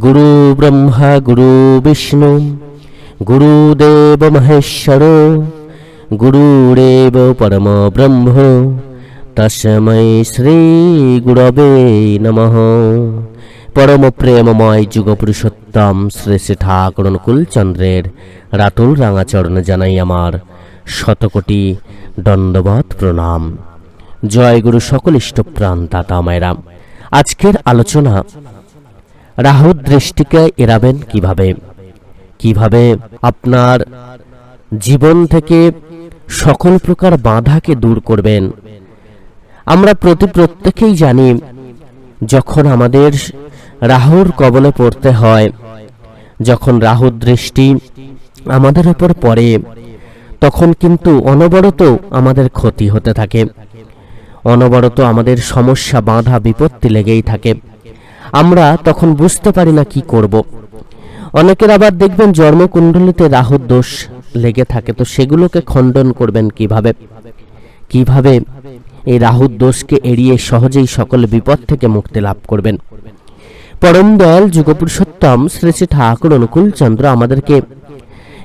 গুরু ব্রহ্মা গুরু বিষ্ণু গুরুদেব মহেশ্বর গুরুরেব পরম ব্রহ্ম তস্মৈ শ্রী গুরবে নমঃ পরম প্রেমময় যুগ পুরুষোত্তম শ্রী শ্রী ঠাকুর অনুকূলচন্দ্রের রাতুল রাঙাচরণে জানাই আমার শতকোটি দণ্ডবত প্রণাম জয় গুরু সকল ইষ্টপ্রাণ দাতা মায়েরা আজকের আলোচনা রাহুর দৃষ্টিকে এড়াবেন কীভাবে? কীভাবে আপনার জীবন থেকে সকল প্রকার বাধাকে দূর করবেন? আমরা প্রতি প্রত্যেকেই জানি, যখন আমাদের রাহুর কবলে পড়তে হয়, যখন রাহুর দৃষ্টি আমাদের উপর পড়ে, তখন কিন্তু অনবরত আমাদের ক্ষতি হতে থাকে। অনবরত আমাদের সমস্যা, বাধা, বিপত্তি লেগেই থাকে। আমরা তখন বুঝতে পারি না কি করব। অনেকের আবার দেখবেন জন্মকুণ্ডলিতে রাহুর দোষ লেগে থাকে, তো সেগুলোকে খণ্ডন করবেন কীভাবে? কীভাবে এই রাহুর দোষকে এড়িয়ে সহজেই সকল বিপদ থেকে মুক্তি লাভ করবেন? পরম দয়াল যুগপুরুষোত্তম শ্রী শ্রী ঠাকুর অনুকূল চন্দ্র আমাদেরকে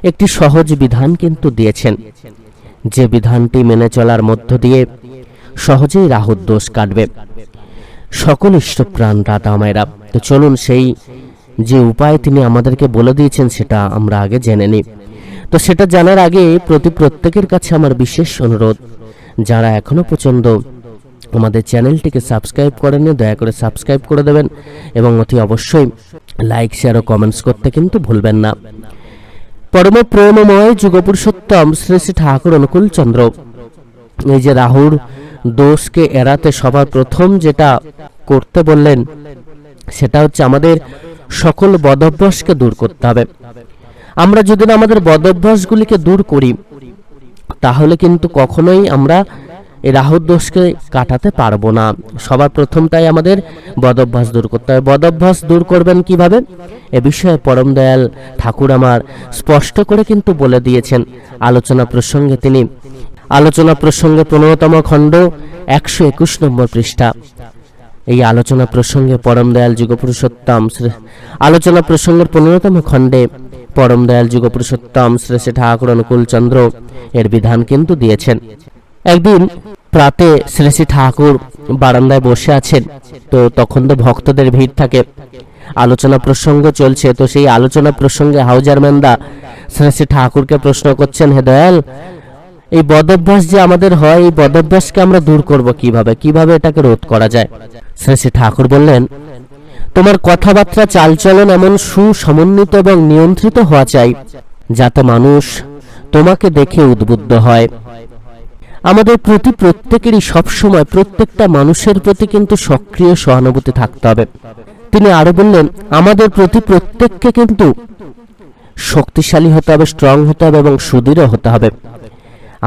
একটি সহজ বিধান কিন্তু দিয়েছেন। যে বিধানটি মেনে চলার মধ্য দিয়ে সহজেই রাহুর দোষ কাটবে। সকল ইষ্টপ্রাণ দাদা মায়েরা, তো চলুন সেই যে উপায় তিনি আমাদেরকে বলে দিয়েছেন সেটা আমরা আগে জেনে নিই। তো সেটা জানার আগে প্রতি প্রত্যেকের কাছে আমার বিশেষ অনুরোধ, যারা এখনও পর্যন্ত আমাদের চ্যানেলটিকে সাবস্ক্রাইব করেননি, দয়া করে সাবস্ক্রাইব করে দেবেন এবং অতি অবশ্যই লাইক শেয়ার ও কমেন্টস করতে কিন্তু ভুলবেন না। পরম প্রেমময় যুগপুরুষোত্তম শ্রী শ্রী ঠাকুর অনুকূল চন্দ্র, এই যে রাহুর দোষকে এড়াতে সবার প্রথম যেটা করতে বললেন, সেটা হচ্ছে আমাদের সকল বদভ্যাসকে দূর করতে হবে। আমরা যদি না আমাদের বদভ্যাসগুলিকে দূর করি, তাহলে কিন্তু কখনোই আমরা এই রাহুর দোষকে কাটাতে পারব না। সবার প্রথম তাই আমাদের বদভ্যাস দূর করতে হবে। বদভ্যাস দূর করবেন কীভাবে? এ বিষয়ে পরম দয়াল ঠাকুর আমার স্পষ্ট করে কিন্তু বলে দিয়েছেন। আলোচনা প্রসঙ্গে তিনি আলোচনা প্রসঙ্গে পনেরোতম খণ্ড, একশো একুশ নম্বর পৃষ্ঠা। এই আলোচনা প্রসঙ্গে পরম দয়াল যুগপুরুষোত্তম আলোচনা প্রসঙ্গের পনেরোতম খণ্ডে পরম দয়াল যুগপুরুষোত্তম শ্রী শ্রী ঠাকুর অনুকূল চন্দ্র এর বিধান কিন্তু দিয়েছেন। একদিন প্রাতে শ্রী শ্রী ঠাকুর বারান্দায় বসে আছেন, তো তখন তো ভক্তদের ভিড় থাকে। আলোচনা প্রসঙ্গ চলছে, তো সেই আলোচনা প্রসঙ্গে হাউজার ম্যান্দা শ্রী শ্রী ঠাকুরকে প্রশ্ন করছেন, হে দয়াল এই বদভ্যাস যে আমাদের হয়, এই বদভ্যাসকে আমরা দূর করব কীভাবে? কীভাবে এটাকে রোধ করা যায়? শ্রী শ্রী ঠাকুর বললেন, তোমার কথাবার্তা, চালচলন এমন সুসমন্বিত এবং নিয়ন্ত্রিত হওয়া চাই, যাতে মানুষ তোমাকে দেখে উদ্বুদ্ধ হয়। আমাদের প্রতি প্রত্যেকেরই সবসময় প্রত্যেকটা মানুষের প্রতি কিন্তু সক্রিয় সহানুভূতি থাকতে হবে। তিনি আরও বললেন, আমাদের প্রতি প্রত্যেককে কিন্তু শক্তিশালী হতে হবে স্ট্রং হতে হবে এবং সুদৃঢ় হতে হবে।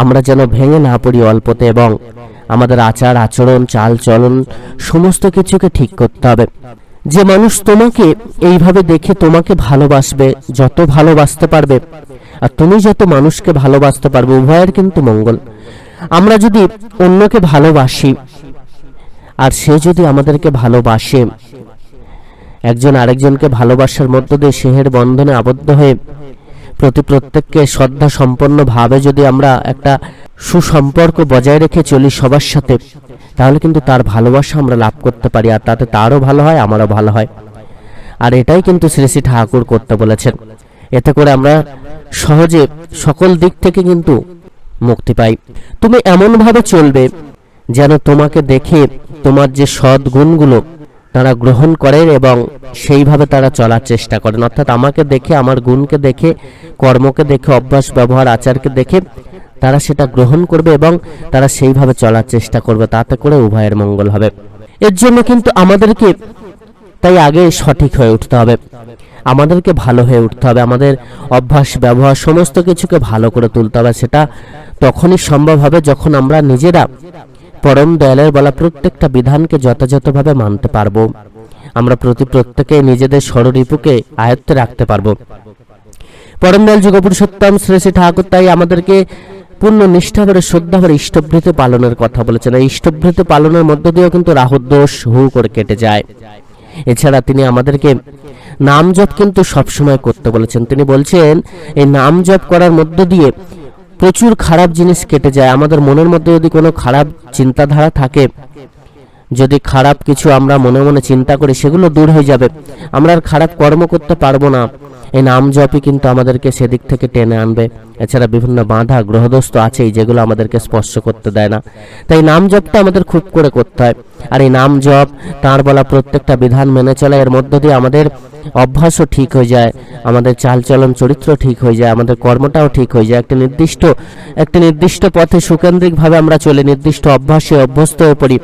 আমরা যেন ভেঙে না পড়ি অল্পতে এবং আমাদের আচার, আচরণ, চাল, চলন সমস্ত কিছুকে ঠিক করতে হবে। যে মানুষ তোমাকে এইভাবে দেখে তোমাকে ভালোবাসবে, যত ভালোবাসতে পারবে, আর তুমি যত মানুষকে ভালোবাসতে পারবে, উভয়ের কিন্তু মঙ্গল। আমরা যদি অন্যকে ভালোবাসি, আর সে যদি আমাদেরকে ভালোবাসে, একজন আরেকজনকে ভালোবাসার মধ্য দিয়ে সেহের বন্ধনে আবদ্ধ হয়ে প্রতি প্রত্যেককে শ্রদ্ধা সম্পন্ন ভাবে যদি আমরা একটা সুসম্পর্ক বজায় রেখে চলি সবার সাথে, তাহলে কিন্তু তার ভালোবাসা আমরা লাভ করতে পারি আর তাতে তারও ভালো হয়, আমারও ভালো হয়। আর এটাই কিন্তু শ্রী শ্রী ঠাকুর করতে বলেছেন। এতে করে আমরা সহজে সকল দিক থেকে কিন্তু মুক্তি পাই। তুমি এমনভাবে চলবে যেন তোমাকে দেখে তোমার যে সৎ গুণগুলো তারা গ্রহণ করেন এবং সেইভাবে তারা চলার চেষ্টা করেন। অর্থাৎ আমাকে দেখে, আমার গুণকে দেখে, কর্মকে দেখে, অভ্যাস, ব্যবহার, আচারকে দেখে তারা সেটা গ্রহণ করবে এবং তারা সেইভাবে চলার চেষ্টা করবে। তাতে করে উভয়ের মঙ্গল হবে। এর জন্য কিন্তু আমাদেরকে তাই আগে সঠিক হয়ে উঠতে হবে। আমাদেরকে ভালো হয়ে উঠতে হবে। আমাদের অভ্যাস, ব্যবহার সমস্ত কিছুকে ভালো করে তুলতে হবে। সেটা তখনই সম্ভব হবে যখন আমরা নিজেরা পরম দয়ালের বলা প্রত্যেকটা বিধানকে যথাযথভাবে মানতে পারব। আমরা প্রতি প্রত্যেকে নিজেদের স্বরূপুকে আয়ত্তে রাখতে পারব। পরম দয়াল যুগপুরুষোত্তম শ্রী শ্রী ঠাকুর তাই আমাদেরকে পূর্ণ নিষ্ঠাভরে শ্রদ্ধাভরে ইষ্টভৃত পালনের কথা বলেছেন। এই ইষ্টভৃত পালনের মধ্য দিয়েও কিন্তু রাহুর দোষ হু করে কেটে যায়। এছাড়া তিনি আমাদেরকে নাম জপ কিন্তু সবসময় করতে বলেছেন। তিনি বলছেন, এই নাম জপ করার মধ্য দিয়ে প্রচুর খারাপ জিনিস কেটে যায়। আমাদের মনের মধ্যে যদি কোনো খারাপ চিন্তাধারা থাকে, যদি খারাপ কিছু আমরা মনে মনে চিন্তা করি, সেগুলো দূর হয়ে যাবে। আমরা আর খারাপ কর্ম করতে পারব না। এই নাম জপই কিন্তু আমাদেরকে সেদিক থেকে টেনে আনবে। এছাড়া বিভিন্ন বাধা, গ্রহদস্ত আছেই, যেগুলো আমাদেরকে স্পর্শ করতে দেয় না। তাই নাম জপটা আমাদের খুব করে করতে হয়। আর এই নাম জপ, তার বলা প্রত্যেকটা বিধান মেনে চলা। এর মধ্য দিয়ে আমাদের অভ্যাসও ঠিক হয়ে যায়, আমাদের চালচলন চরিত্র ঠিক হয়ে যায়, আমাদের কর্মটাও ঠিক হয়ে যায়। একটা নির্দিষ্ট একটা নির্দিষ্ট পথে সুকেন্দ্রিকভাবে আমরা চলে, নির্দিষ্ট অভ্যাসে অভ্যস্ত হয়ে পড়ি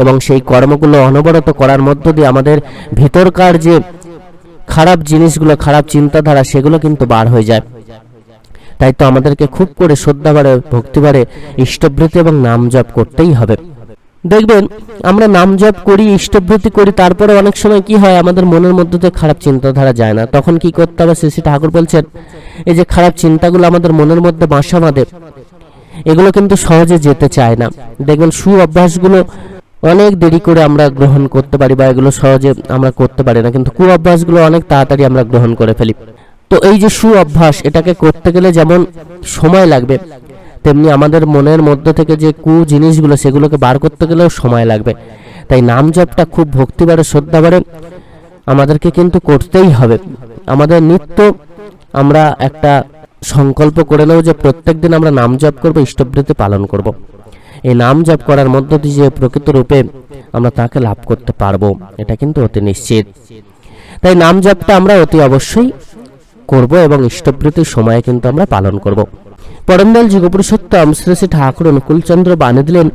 এবং সেই কর্মগুলো অনবরত করার মধ্য দিয়ে আমাদের ভিতরকার যে খারাপ জিনিসগুলো, খারাপ চিন্তাধারা, সেগুলো কিন্তু বার হয়ে যায়। তাই তো আমাদেরকে খুব করে শ্রদ্ধাবারে ভক্তিবারে ইষ্টবৃত্তি এবং নাম জপ করতেই হবে। দেখবেন, আমরা নাম জপ করি, ইষ্টবৃত্তি করি, তারপরে অনেক সময় কি হয়, আমাদের মনের মধ্যে থেকে খারাপ চিন্তাধারা যায় না। তখন কি করতে হবে, শ্রী ঠাকুর বলছেন, এই যে খারাপ চিন্তাগুলো আমাদের মনের মধ্যে বাসা বাঁধে, এগুলো কিন্তু সহজে যেতে চায় না। দেখবেন সু অভ্যাসগুলো অনেক দেরি করে আমরা গ্রহণ করতে পারি বা এগুলো সহজে আমরা করতে পারি না, কিন্তু কু অভ্যাসগুলো অনেক তাড়াতাড়ি আমরা গ্রহণ করে ফেলি। তো এই যে সু অভ্যাস এটাকে করতে গেলে যেমন সময় লাগবে তেমনি আমাদের মনের মধ্যে থেকে যে কু জিনিসগুলো সেগুলোকে বার করতে গেলেও সময় লাগবে। তাই নাম জপটা খুব ভক্তিবারে শ্রদ্ধাবারে আমাদেরকে কিন্তু করতেই হবে। আমাদের নিত্য আমরা একটা সংকল্প করে নেব যে প্রত্যেকদিন আমরা নাম জপ করব ইষ্টবৃত্তি পালন করব। এই নাম জপ করার মধ্য দিয়ে যে প্রকৃত রূপে আমরা তাকে লাভ করতে পারব, এটা কিন্তু অতি নিশ্চিত। তাই নাম জপটা আমরা অতি অবশ্যই করব এবং ইষ্টবৃত্তির সময়ে কিন্তু আমরা পালন করব। পরমদল যুগপুরুষোত্তম শ্রী শ্রী ঠাকুর অনুকূলচন্দ্র বানিয়ে দিলেন,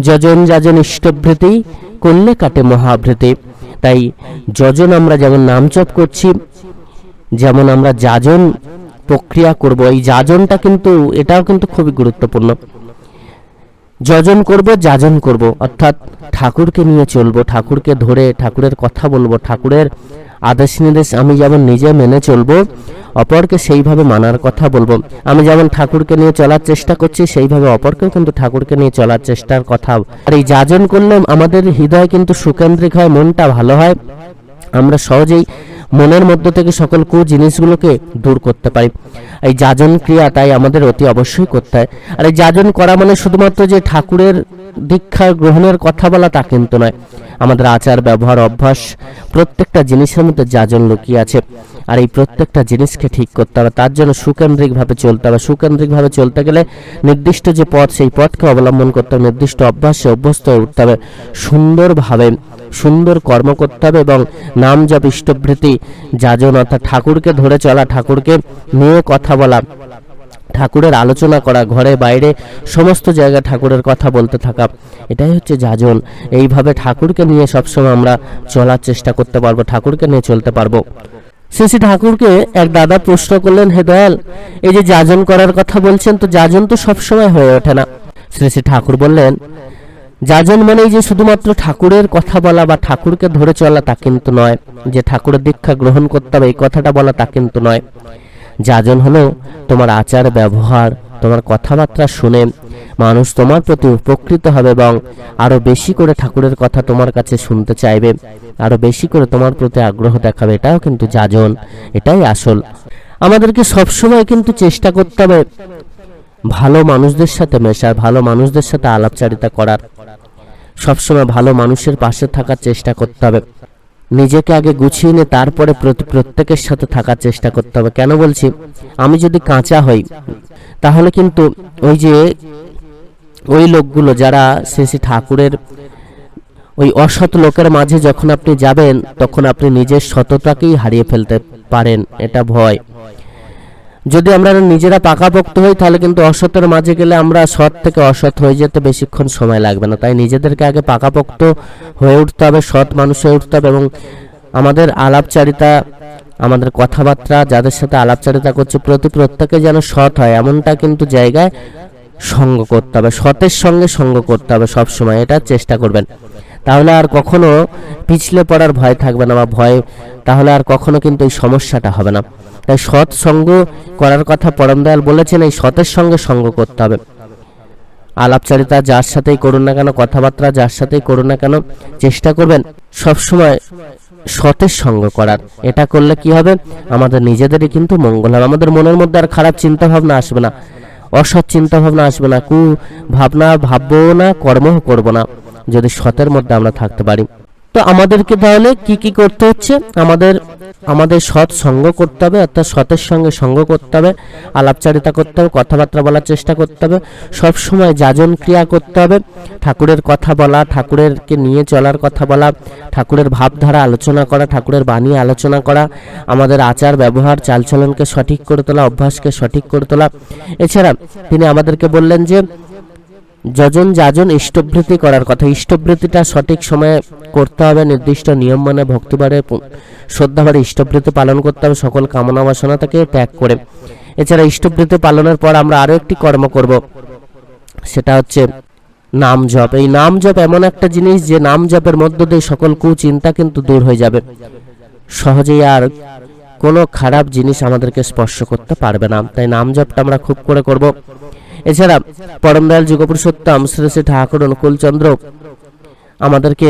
যজন যাজন ইষ্টভৃতি করলে কাটে মহাভৃতি? তাই, যজন আমরা যেমন নাম জপ করছি, যেমন আমরা যাজন প্রক্রিয়া করব। এই যাজনটা কিন্তু, এটাও কিন্তু খুবই গুরুত্বপূর্ণ। যজন করব, যাজন করব। অর্থাৎ, ঠাকুরকে নিয়ে চলবো, ঠাকুরকে ধরে, ঠাকুরের কথা বলব, ঠাকুরের আদেশ নির্দেশ আমি যেমন নিজে মেনে চলবো, অপরকে সেইভাবে মানার কথা বলব। আমি যেমন ঠাকুরকে নিয়ে চলার চেষ্টা করছি, সেইভাবে অপরকেও কিন্তু ঠাকুরকে নিয়ে চলার চেষ্টার কথা। আর এই যাজন করলে আমাদের হৃদয় কিন্তু সুকেন্দ্রিক হয়, মনটা ভালো হয়। আমরা সহজেই মনের মধ্য থেকে সকল কু জিনিসগুলোকে দূর করতে পারি। এই যাজন ক্রিয়া তাই আমাদের অতি অবশ্যই করতে হয়। আর এই যাজন করা মানে শুধুমাত্র যে ঠাকুরের দীক্ষা গ্রহণের কথা বলা তা কিন্তু নয়। আমাদের আচার, ব্যবহার, অভ্যাস প্রত্যেকটা জিনিসের মধ্যে যাজন লুকিয়ে আছে। আর এই প্রত্যেকটা জিনিসকে ঠিক করতে হবে। তার জন্য সুকেন্দ্রিকভাবে চলতে হবে। সুকেন্দ্রিকভাবে চলতে গেলে নির্দিষ্ট যে পথ, সেই পথকে অবলম্বন করতে হবে। নির্দিষ্ট অভ্যাসে, অভ্যস্ত হয়ে উঠতে হবে। সুন্দরভাবে সুন্দর কর্ম করতে হবে এবং নাম জপ ইষ্টবৃত্তি যাজন অর্থাৎ ঠাকুরকে ধরে চলা ঠাকুরকে নিয়ে কথা বলা। ঠাকুরের আলোচনা করা, ঘরে বাইরে সমস্ত জায়গায় ঠাকুরের কথা বলতে থাকা। এটাই হচ্ছে যাজন। এইভাবে ঠাকুরকে নিয়ে সবসময় আমরা চলার চেষ্টা করতে পারব, ঠাকুরকে নিয়ে চলতে পারব। শ্রী ঠাকুরকে এক দাদা প্রশ্ন করলেন, হে দয়াল, এই যে যাজন করার কথা বলছেন, তো যাজন তো সবসময় হয়ে ওঠে না। শ্রী শ্রী ঠাকুর বললেন যাজন মানেই যে শুধুমাত্র ঠাকুরের কথা বলা বা ঠাকুরকে ধরে চলা তা কিন্তু নয়, যে ঠাকুরের দীক্ষা গ্রহণ করতে হবে, এই কথাটা বলা তা কিন্তু নয়। যাজন হলো তোমার আচার, ব্যবহার, তোমার কথাবার্তা শুনে মানুষ তোমার প্রতি উপকৃত হবে এবং আরও বেশি করে ঠাকুরের কথা তোমার কাছে শুনতে চাইবে, আরও বেশি করে তোমার প্রতি আগ্রহ দেখাবে। এটাও কিন্তু যাজন, এটাই আসল। আমাদেরকে সবসময় কিন্তু চেষ্টা করতে হবে ভালো মানুষদের সাথে মেশার ভালো মানুষদের সাথে আলাপচারিতা করার। সবসময় ভালো মানুষের পাশে থাকার চেষ্টা করতে হবে। নিজেকে আগে গুছিয়ে নিয়ে তারপরে প্রতি প্রত্যেকের সাথে থাকার চেষ্টা করতে হবে। কেন বলছি? আমি যদি কাঁচা হই, তাহলে কিন্তু ওই যে ওই লোকগুলো যারা শ্রী শ্রী ঠাকুরের ওই অসৎ লোকের মাঝে যখন আপনি যাবেন, তখন আপনি নিজের সততাকেই হারিয়ে ফেলতে পারেন। এটা ভয়। যদি আমরা নিজেরা পাকাপোক্ত হই, তাহলে কিন্তু অসতের মাঝে গেলে আমরা সৎ থেকে অসৎ হয়ে যেতে বেশিক্ষণ সময় লাগবে না। তাই নিজেদেরকে আগে পাকাপোক্ত হয়ে উঠতে হবে, সৎ মানুষ হয়ে উঠতে হবে এবং আমাদের আলাপচারিতা, আমাদের কথাবার্তা, যাদের সাথে আলাপচারিতা করছে, প্রতি প্রত্যেকে যেন সৎ হয়, এমনটা কিন্তু জায়গায় সঙ্গ করতে হবে, সতের সঙ্গে সঙ্গ করতে হবে সব সময় এটা চেষ্টা করবেন। তাহলে আর কখনো পিছলে পড়ার ভয় থাকবে না বা ভয়, তাহলে আর কখনো কিন্তু এই সমস্যাটা হবে না। তাই সৎ সঙ্গ করার কথা পরম দয়াল বলেছেন, এই সতের সঙ্গে সঙ্গ করতে হবে। আলাপচারিতা যার সাথেই করুন না কেন, কথাবার্তা যার সাথেই করুন না কেন, চেষ্টা করবেন সব সময় সতের সঙ্গ করার। এটা করলে কি হবে? আমাদের নিজেদেরই কিন্তু মঙ্গল হবে। আমাদের মনের মধ্যে আর খারাপ চিন্তা ভাবনা আসবে না, অসৎ চিন্তা ভাবনা আসবে না কু ভাবনা ভাববো না, কর্মও করব না, যদি সতের মধ্যে আমরা থাকতে পারি। তো আমাদেরকে তাহলে কি কি করতে হচ্ছে? আমাদের আমাদের সৎ সঙ্গ করতে হবে, অর্থাৎ সতের সঙ্গে সঙ্গ করতে হবে, আলাপচারিতা করতে হবে, কথাবার্তা বলার চেষ্টা করতে হবে সব সময় যাজন ক্রিয়া করতে হবে, ঠাকুরের কথা বলা, ঠাকুরেরকে নিয়ে চলার কথা বলা, ঠাকুরের ভাবধারা আলোচনা করা, ঠাকুরের বাণী আলোচনা করা, আমাদের আচার, ব্যবহার, চালচলনকে সঠিক করে তোলা, অভ্যাসকে সঠিক করে তোলা। এছাড়া তিনি আমাদেরকে বললেন যে যজন যাজন ইষ্টবৃত্তি করার কথা। ইষ্টবৃত্তিটা সঠিক সময়ে করতে হবে, নির্দিষ্ট নিয়ম মানে ভক্তিবারে শ্রদ্ধাবারে ইষ্টবৃত্তি পালন করতে হবে, সকল কামনা বাসনা থেকে ত্যাগ করে। এছাড়া ইষ্টবৃত্তি পালনের পর আমরা আরও একটি কর্ম করব, সেটা হচ্ছে নাম জপ। এই নাম জপ এমন একটা জিনিস যে নাম জপের মধ্য দিয়ে সকল কুচিন্তা কিন্তু দূর হয়ে যাবে। সহজেই আর কোনো খারাপ জিনিস আমাদেরকে স্পর্শ করতে পারবে না। তাই নাম জপটা আমরা খুব করে করব। এছাড়া পরম দয়াল যুগপুরুষোত্তম শ্রী শ্রী ঠাকুর অনুকূলচন্দ্র আমাদেরকে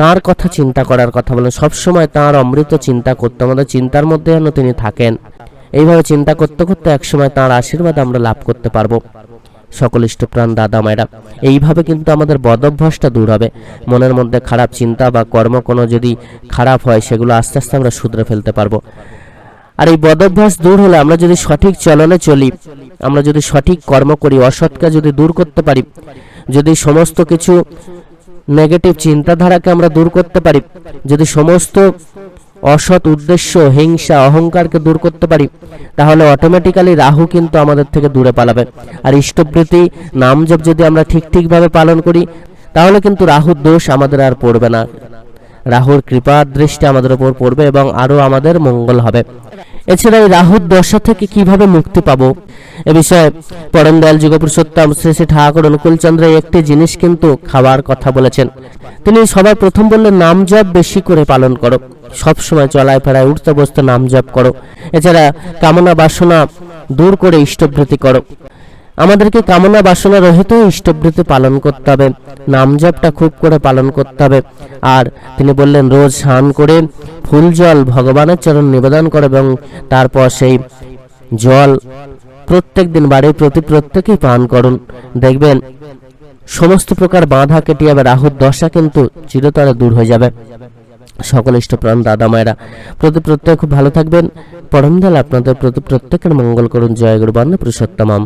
তার কথা চিন্তা করার কথা বলেন সবসময় তার অমৃত চিন্তা করতে, আমাদের চিন্তার মধ্যে যেন তিনি থাকেন। এইভাবে চিন্তা করতে করতে একসময় তার আশীর্বাদ আমরা লাভ করতে পারব। সকল ইষ্টপ্রাণ দাদা মায়েরা, এইভাবে কিন্তু আমাদের বদভ্যাসটা দূর হবে। মনের মধ্যে খারাপ চিন্তা বা কর্ম কোনো যদি খারাপ হয়, সেগুলো আস্তে আস্তে আমরা শুধরে ফেলতে পারব। আর এই বদভ্যাস দূর হলে আমরা যদি সঠিক চলনে চলি আমরা যদি সঠিক কর্ম করি, অসৎকে যদি দূর করতে পারি, যদি সমস্ত কিছু নেগেটিভ চিন্তাধারাকে আমরা দূর করতে পারি, যদি সমস্ত অসৎ উদ্দেশ্য, হিংসা, অহংকারকে দূর করতে পারি, তাহলে অটোমেটিক্যালি রাহু কিন্তু আমাদের থেকে দূরে পালাবে। আর ইষ্টবৃত্তি নাম জপ যদি আমরা ঠিক ঠিকভাবে পালন করি, তাহলে কিন্তু রাহুর দোষ আমাদের আর পড়বে না। রাহুর কৃপা দৃষ্টি আমাদের উপর পড়বে এবং আরও আমাদের মঙ্গল হবে। এছাড়া এই রাহুর দশা থেকে কীভাবে মুক্তি পাবো? এ বিষয়ে পরম দয়াল যুগপুরুষোত্তম শ্রী শ্রী ঠাকুর অনুকূলচন্দ্র একটি জিনিস কিন্তু খাওয়ার কথা বলেছেন। তিনি সবার প্রথম বললেন, নাম জপ বেশি করে পালন করো। সব সময় চলায় ফেরায় উঠতে বসতে নাম জপ করো। এছাড়া কামনা বাসনা দূর করে ইষ্টবৃত্তি করো। আমাদেরকে কামনা বাসনা রহিত ইষ্টবৃত্তি পালন করতে হবে, নাম জপটা খুব করে পালন করতে হবে। আর তিনি বললেন, রোজ স্নান করে ফুল জল ভগবানের চরণ নিবেদন করে এবং তারপর সেই জল প্রত্যেক দিন বাড়ির প্রতি প্রত্যেকেই পান করুন। দেখবেন সমস্ত প্রকার বাধা কেটে যাবে, রাহুর দশা কিন্তু চিরতরে দূর হয়ে যাবে। সকল ইষ্টপ্রাণ দাদা মায়েরা, প্রতি প্রত্যেক খুব ভালো থাকবেন। পরমদাল আপনাদের প্রতি প্রত্যেকের মঙ্গল করুন। জয় গুরু পুরুষোত্তমাম।